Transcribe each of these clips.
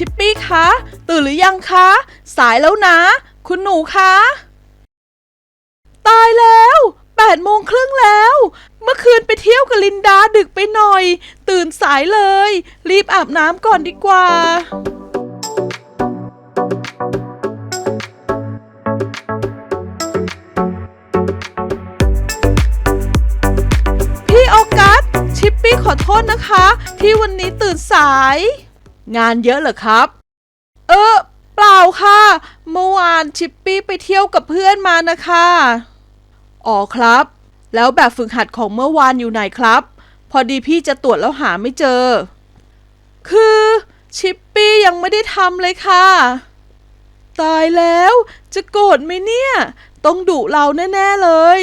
ชิปปี้คะ ตื่นหรือยังคะ สายแล้วนะ คุณหนูคะ ตายแล้วแปดโมงครึ่งแล้ว เมื่อคืนไปเที่ยวกับลินดาดึกไปหน่อย ตื่นสายเลย รีบอาบน้ำก่อนดีกว่าพี่ออกัสชิปปี้ขอโทษนะคะ ที่วันนี้ตื่นสาย งานเยอะเหรอครับ เออเปล่าค่ะ เมื่อวานชิปปี้ไปเที่ยวกับเพื่อนมานะคะ อ๋อครับ แล้วแบบฝึกหัดของเมื่อวานอยู่ไหนครับ พอดีพี่จะตรวจแล้วหาไม่เจอ คือชิปปี้ยังไม่ได้ทำเลยค่ะ ตายแล้วจะโกรธไหมเนี่ย ต้องดุเราแน่ ๆ เลย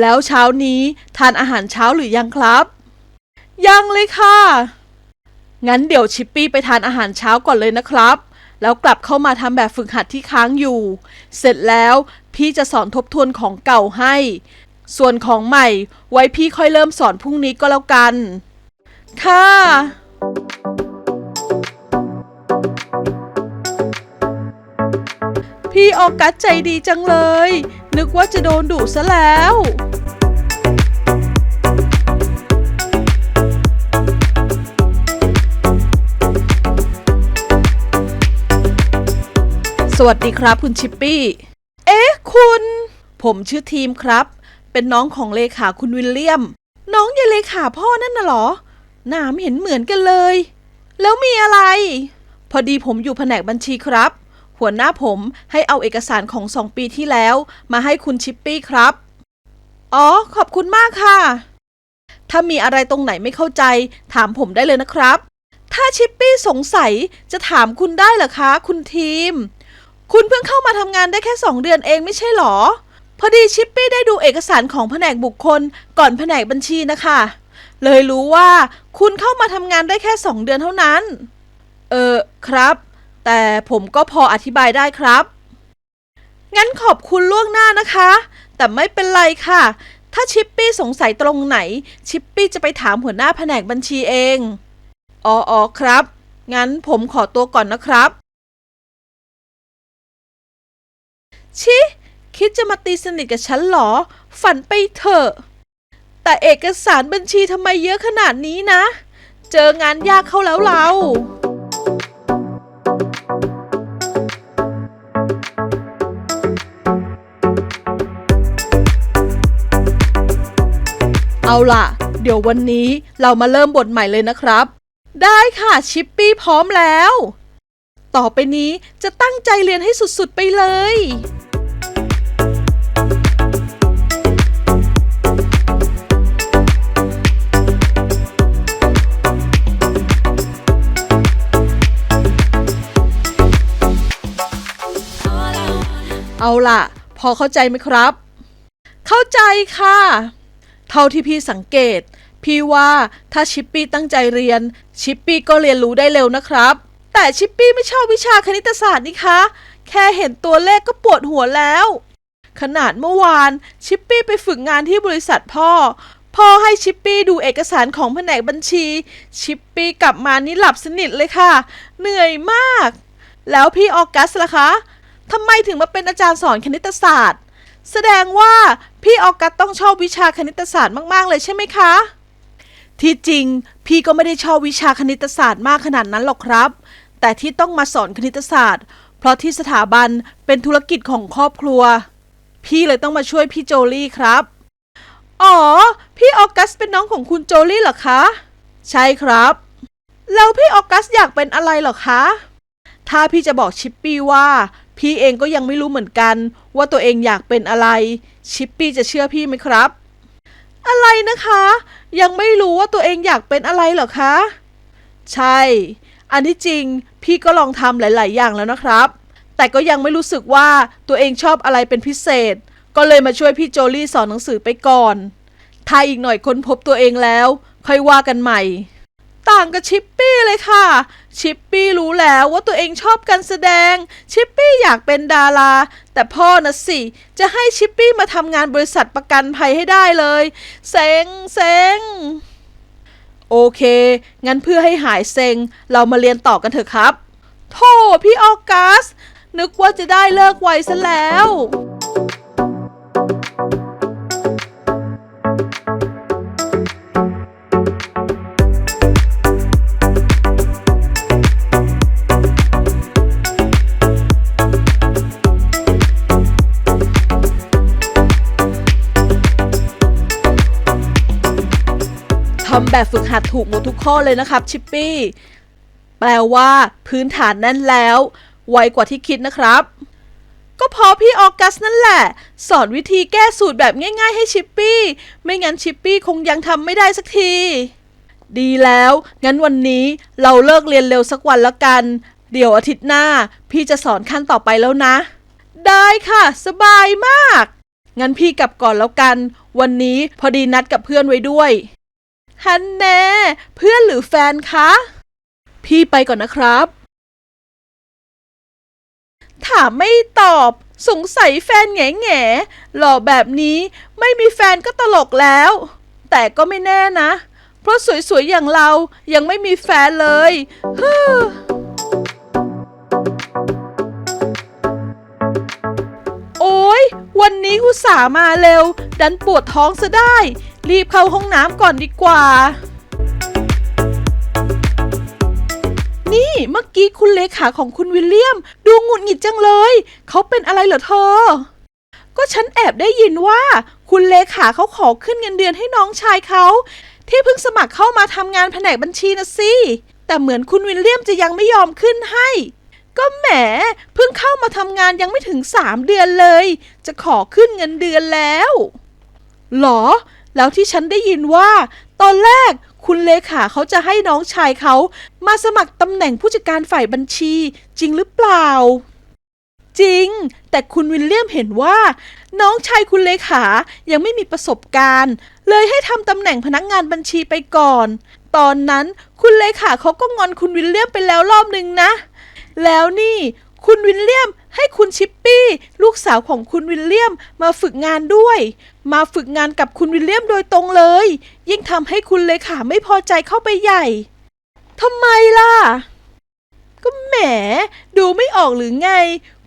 แล้วเช้านี้ทานอาหารเช้าหรือยังครับ ยังเลยค่ะ งั้นเดี๋ยวชิปปี้ไปทานอาหารเช้าก่อนเลยนะครับ แล้วกลับเข้ามาทำแบบฝึกหัดที่ค้างอยู่ เสร็จแล้วพี่จะสอนทบทวนของเก่าให้ ส่วนของใหม่ไว้พี่ค่อยเริ่มสอนพรุ่งนี้ก็แล้วกัน ค่ะพี่ออกัสใจดีจังเลย นึกว่าจะโดนดุซะแล้ว วัสดีครับคุณชิปปี้ เอ๊ะ คุณ ผมชื่อทีมครับ เป็นน้องของเลขาคุณวิลเลียม น้องยายเลขาพ่อนั่นน่ะหรอ หนามเห็นเหมือนกันเลย แล้วมีอะไร พอดีผมอยู่แผนกบัญชีครับ หัวหน้าผมให้เอาเอกสารของสองปีที่แล้ว มาให้คุณชิปปี้ครับ อ๋อ ขอบคุณมากค่ะ ถ้ามีอะไรตรงไหนไม่เข้าใจ ถามผมได้เลยนะครับ ถ้าชิปปี้สงสัยจะถามคุณได้เหรอคะ คุณทีม คุณเพิ่งเข้ามาทำงานได้แค่สองเดือนเองไม่ใช่หรอ พอดีชิปปี้ได้ดูเอกสารของแผนกบุคคลก่อนแผนกบัญชีนะคะ เลยรู้ว่าคุณเข้ามาทำงานได้แค่สองเดือนเท่านั้น เออครับ แต่ผมก็พออธิบายได้ครับ งั้นขอบคุณล่วงหน้านะคะ แต่ไม่เป็นไรค่ะ ถ้าชิปปี้สงสัยตรงไหน ชิปปี้จะไปถามหัวหน้าแผนกบัญชีเองอ๋อออครับ งั้นผมขอตัวก่อนนะครับ ชิคิดจะมาตีสนิทกับฉันเหรอ ฝันไปเถอะ แต่เอกสารบัญชีทำไมเยอะขนาดนี้นะ เจองานยากเข้าแล้วเรา เอาล่ะ เดี๋ยววันนี้เรามาเริ่มบทใหม่เลยนะครับ ได้ค่ะชิปปี้พร้อมแล้ว ต่อไปนี้จะตั้งใจเรียนให้สุดๆไปเลย เอาล่ะ พอเข้าใจไหมครับ เข้าใจค่ะ เท่าที่พี่สังเกต พี่ว่าถ้าชิปปี้ตั้งใจเรียน ชิปปี้ก็เรียนรู้ได้เร็วนะครับ แต่ชิปปี้ไม่ชอบวิชาคณิตศาสตร์นี่คะ แค่เห็นตัวเลขก็ปวดหัวแล้ว ขนาดเมื่อวานชิปปี้ไปฝึกงานที่บริษัทพ่อ พ่อให้ชิปปี้ดูเอกสารของแผนกบัญชี ชิปปี้กลับมานี่หลับสนิทเลยค่ะ เหนื่อยมาก แล้วพี่ออกัสล่ะคะทำไมถึงมาเป็นอาจารย์สอนคณิตศาสตร์ แสดงว่าพี่ออกัสต้องชอบวิชาคณิตศาสตร์มากๆเลยใช่ไหมคะ ที่จริงพี่ก็ไม่ได้ชอบวิชาคณิตศาสตร์มากขนาดนั้นหรอกครับ แต่ที่ต้องมาสอนคณิตศาสตร์ เพราะที่สถาบันเป็นธุรกิจของครอบครัว พี่เลยต้องมาช่วยพี่โจลี่ครับ อ๋อ พี่ออกัสเป็นน้องของคุณโจลี่เหรอคะ ใช่ครับ แล้วพี่ออกัสอยากเป็นอะไรเหรอคะ ถ้าพี่จะบอกชิปปี้ว่า พี่เองก็ยังไม่รู้เหมือนกัน ว่าตัวเองอยากเป็นอะไร ชิปปี้จะเชื่อพี่ไหมครับ อะไรนะคะ ยังไม่รู้ว่าตัวเองอยากเป็นอะไรเหรอคะ ใช่ อันที่จริง พี่ก็ลองทำหลาย ๆ อย่างแล้วนะครับ แต่ก็ยังไม่รู้สึกว่าตัวเองชอบอะไรเป็นพิเศษ ก็เลยมาช่วยพี่โจลี่สอนหนังสือไปก่อน ถ้าอีกหน่อยค้นพบตัวเองแล้ว ค่อยว่ากันใหม่ ต่างกับชิปปี้เลยค่ะ ชิปปี้รู้แล้วว่าตัวเองชอบการแสดง ชิปปี้อยากเป็นดารา แต่พ่อนะสิ จะให้ชิปปี้มาทำงานบริษัทประกันภัยให้ได้เลย เซ็งเซ็ง โอเค งั้นเพื่อให้หายเซ็ง เรามาเรียนต่อกันเถอะครับ โธ่พี่ออกัส นึกว่าจะได้เลิกไวซะแล้ว แบบฝึกหัดถูกหมดทุกข้อเลยนะครับชิปปี้แปลว่า พื้นฐานแน่นแล้ว ไวกว่าที่คิดนะครับ ก็พอพี่ออกัสนั่นแหละ สอนวิธีแก้สูตรแบบง่ายๆให้ชิปปี้ ไม่งั้นชิปปี้คงยังทำไม่ได้สักทีดีแล้ว งั้นวันนี้เราเลิกเรียนเร็วสักวันละกัน เดี๋ยวอาทิตย์หน้า พี่จะสอนขั้นต่อไปแล้วนะ ได้ค่ะ สบายมาก งั้นพี่กลับก่อนแล้วกัน วันนี้พอดีนัดกับเพื่อนไว้ด้วย ฮันแน่ เพื่อนหรือแฟนคะ พี่ไปก่อนนะครับ ถามไม่ตอบ สงสัยแฟนแง่แง่หล่อแบบนี้ไม่มีแฟนก็ตลกแล้ว แต่ก็ไม่แน่นะ เพราะสวยๆอย่างเรายังไม่มีแฟนเลย ฮึ นี้อุตส่าห์มาเร็ว ดันปวดท้องซะได้ รีบเข้าห้องน้ำก่อนดีกว่า นี่เมื่อกี้คุณเลขาของคุณวิลเลียม ดูหงุดหงิดจังเลย เขาเป็นอะไรเหรอเธอ ก็ฉันแอบได้ยินว่า คุณเลขาเขาขอขึ้นเงินเดือนให้น้องชายเขาที่เพิ่งสมัครเข้ามาทำงานแผนกบัญชีนะสิแต่เหมือนคุณวิลเลียมจะยังไม่ยอมขึ้นให้ ก็แหมเพิ่งเข้ามาทำงานยังไม่ถึงสามเดือนเลย จะขอขึ้นเงินเดือนแล้ว หรอ แล้วที่ฉันได้ยินว่า ตอนแรกคุณเลขาเขาจะให้น้องชายเขามาสมัครตำแหน่งผู้จัดการฝ่ายบัญชี จริงหรือเปล่า จริง แต่คุณวิลเลียมเห็นว่า น้องชายคุณเลขายังไม่มีประสบการณ์ เลยให้ทำตำแหน่งพนักงานบัญชีไปก่อน ตอนนั้นคุณเลขาเขาก็งอนคุณวิลเลียมไปแล้วรอบหนึ่งนะ แล้วนี่ คุณวิลเลียมให้คุณชิปปี้ ลูกสาวของคุณวิลเลียมมาฝึกงานด้วย มาฝึกงานกับคุณวิลเลียมโดยตรงเลย ยิ่งทำให้คุณเลขาไม่พอใจเข้าไปใหญ่ทำไมล่ะ ก็แหม ดูไม่ออกหรือไง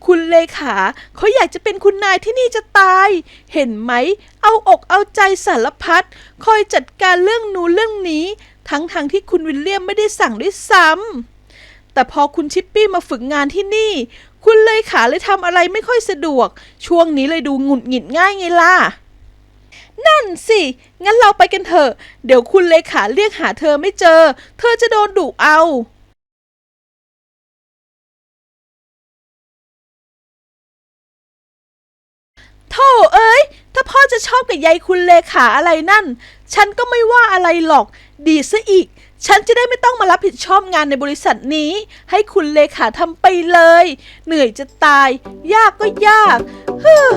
คุณเลขาเขาอยากจะเป็นคุณนายที่นี่จะตาย เห็นไหม เอาอกเอาใจสารพัดคอยจัดการเรื่องนู้นเรื่องนี้ ทั้งทางที่คุณวิลเลียมไม่ได้สั่งด้วยซ้ำ แต่พอคุณชิปปี้มาฝึกงานที่นี่ คุณเลยขาเลยทำอะไรไม่ค่อยสะดวก ช่วงนี้เลยดูหงุดหงิดง่ายไงล่ะ นั่นสิ งั้นเราไปกันเถอะ เดี๋ยวคุณเลขาเรียกหาเธอไม่เจอ เธอจะโดนดุเอา โธ่เอ้ย ถ้าพ่อจะชอบกับยายคุณเลขาอะไรนั่น ฉันก็ไม่ว่าอะไรหรอก ดีซะอีก ฉันจะได้ไม่ต้องมารับผิดชอบงานในบริษัทนี้ ให้คุณเลขาทำไปเลย เหนื่อยจะตาย ยากก็ยากฮึม